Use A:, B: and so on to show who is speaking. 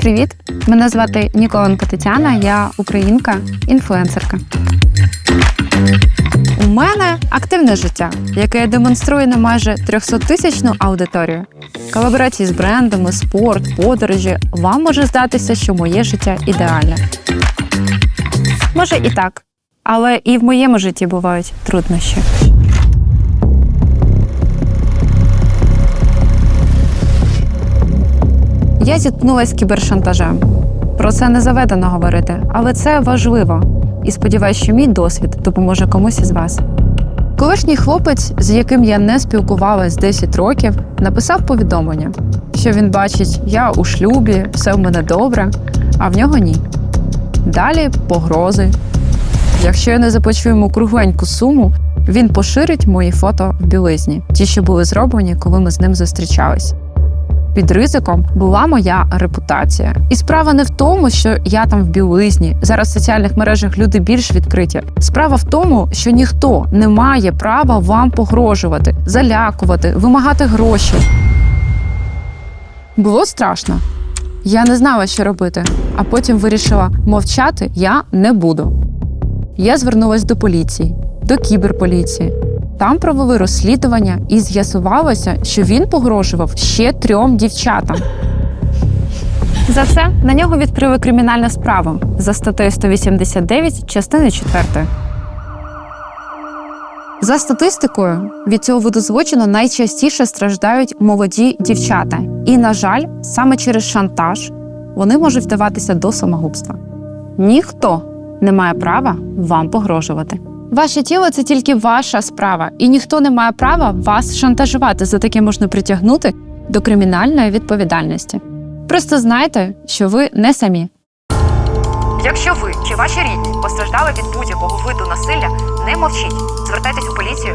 A: привіт! Мене звати Ніколенко Тетяна, я українка, інфлюенсерка. У мене активне життя, яке я демонструю на майже 300-тисячну аудиторію. Колаборації з брендами, спорт, подорожі. Вам може здатися, що моє життя ідеальне. Може і так, але і в моєму житті бувають труднощі. Я зіткнулася з кібершантажем. Про це не заведено говорити, але це важливо. І сподіваюся, що мій досвід допоможе комусь із вас. Колишній хлопець, з яким я не спілкувалась 10 років, написав повідомлення, що він бачить, я у шлюбі, все в мене добре, а в нього ні. Далі погрози. Якщо я не заплачу йому кругленьку суму, він поширить мої фото в білизні, ті, що були зроблені, коли ми з ним зустрічались. Під ризиком була моя репутація. І справа не в тому, що я там в білизні. Зараз в соціальних мережах люди більш відкриті. Справа в тому, що ніхто не має права вам погрожувати, залякувати, вимагати гроші. Було страшно. Я не знала, що робити, а потім вирішила мовчати я не буду. Я звернулася до поліції, до кіберполіції. Там провели розслідування і з'ясувалося, що він погрожував ще трьом дівчатам. За це на нього відкрили кримінальну справу за статтею 189 частини 4. За статистикою, від цього виду злочину найчастіше страждають молоді дівчата. І, на жаль, саме через шантаж вони можуть вдаватися до самогубства. Ніхто не має права вам погрожувати. Ваше тіло це тільки ваша справа, і ніхто не має права вас шантажувати. За таке можна притягнути до кримінальної відповідальності. Просто знайте, що ви не самі.
B: Якщо ви чи ваші рідні постраждали від будь-якого виду насилля, не мовчіть. Звертайтесь у поліцію